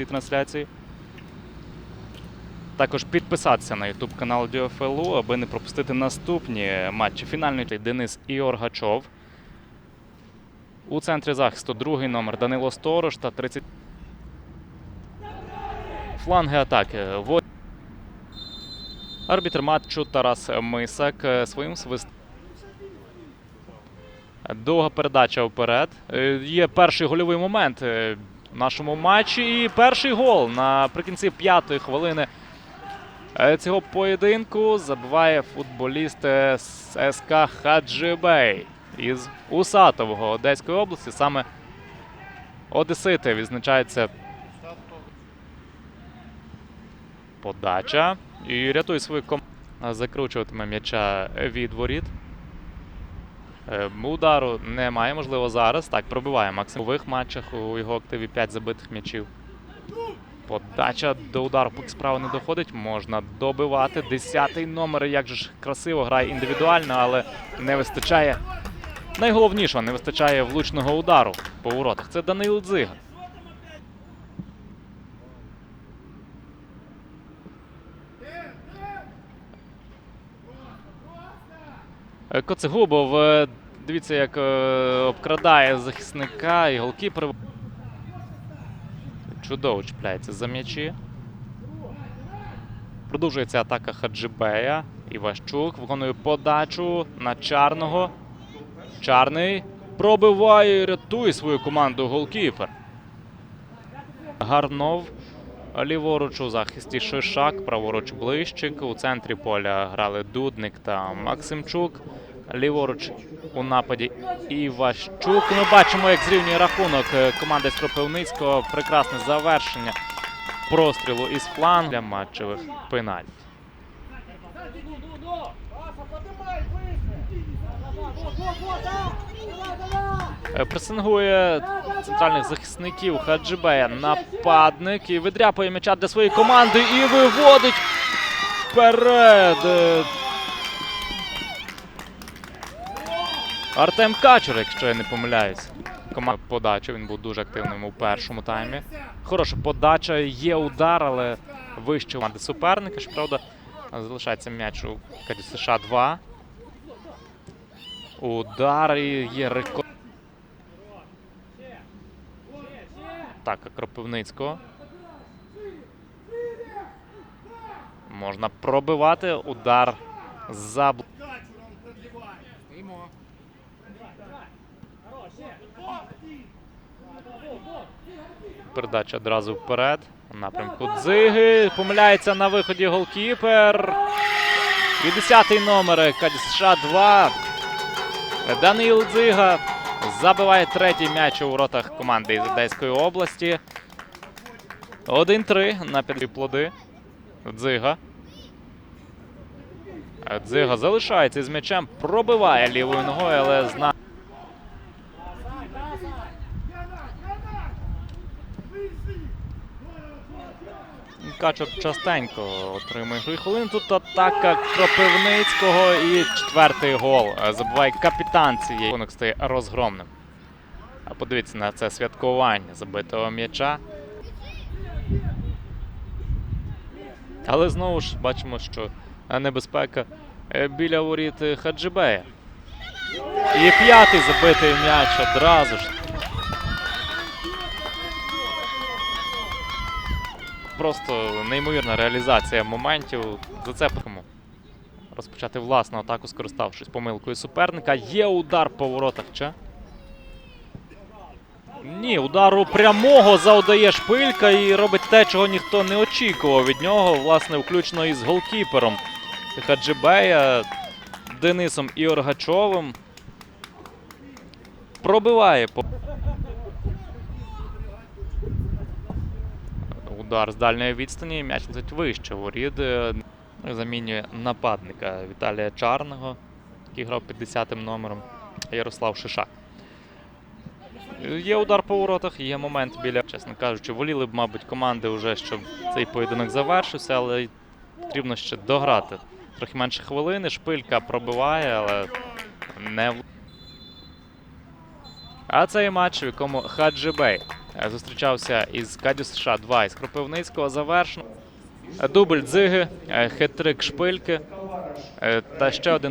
цій трансляції. Також підписатися на YouTube канал DFLU, аби не пропустити наступні матчі. Фінальний Денис Іоргачов. У центрі захисту другий номер Данило Сторож та 30. Фланги атаки. Арбітр матчу Тарас Мисак е, своїм свист. Довга передача вперед. Е, Є перший гольовий момент е, в нашому матчі. І перший гол наприкінці п'ятої хвилини е, цього поєдинку забиває футболіст е, СК Хаджибей із Усатового Одеської області. Саме Одесити відзначається подача. І рятує свою команду. Закручуватиме м'яча від воріт. Е, Удару немає, можливо, зараз. Так, пробиває Максим. У матчах у його активі 5 забитих м'ячів. Подача до удару, поки справа не доходить, можна добивати. Десятий номер, як же ж красиво грає індивідуально, але не вистачає. Найголовнішого, не вистачає влучного удару по воротах. Це Данил Дзига. Коцегубов, е, дивіться, як е, обкрадає захисника і голкіпер. Чудово чіпляється за м'ячі. Продовжується атака Хаджибея. Іващук виконує подачу на Чарного. Чарний пробиває і рятує свою команду голкіпер. Гарнов. Ліворуч у захисті Шишак, праворуч Блищик. У центрі поля грали Дудник та Максимчук. Ліворуч у нападі Іващук. Ми бачимо, як зрівнює рахунок е, команди з Прекрасне завершення прострілу із флангу для матчевих давай! Е, Пресингує центральних захисників Хаджибея нападник і видряпує м'яча для своєї команди і виводить вперед. Артем Качур, якщо я не помиляюсь. Команда подача, він був дуже активним у першому таймі. Хороша подача, є удар, але вище команди суперника. Щоправда, залишається м'яч у США 2. Удар і є рекорд. Атака Кропивницького. Можна пробивати. Удар за Передача одразу вперед. У напрямку Дзиги. Помиляється на виході голкіпер. І 10-й номер Каді США 2. Даниїл Дзига забиває третій м'яч у воротах команди із Одеської області. 1-3 на підві плоди. Дзига. Дзига залишається з м'ячем, пробиває лівою ногою, але зна. Качур частенько отримує хвилин. Тут атака Кропивницького і четвертий гол. Забуває капітан цієї рахунок стає розгромним. А подивіться на це святкування забитого м'яча. Але знову ж бачимо, що небезпека е, біля воріт е, Хаджибея. І п'ятий забитий м'яч одразу ж. Просто неймовірна реалізація моментів. За це кому розпочати власну атаку, скориставшись помилкою суперника. Є удар по воротах. Чи? Ні, удару прямого завдає шпилька і робить те, чого ніхто не очікував від нього, власне, включно із голкіпером Хаджибея Денисом Іоргачовим. Пробиває. Удар з дальньої відстані. М'яч летить вище. Ворід е, замінює нападника Віталія Чарного, який грав під 10 номером. Ярослав Шишак. Є удар по воротах, є момент біля. Чесно кажучи, воліли б, мабуть, команди вже, щоб цей поєдинок завершився, але потрібно ще дограти. Трохи менше хвилини. Шпилька пробиває, але не А цей матч, в якому Хаджибей зустрічався із Кадю США 2 із Кропивницького. Завершено. Дубль дзиги, е, хет-трик шпильки е, та ще один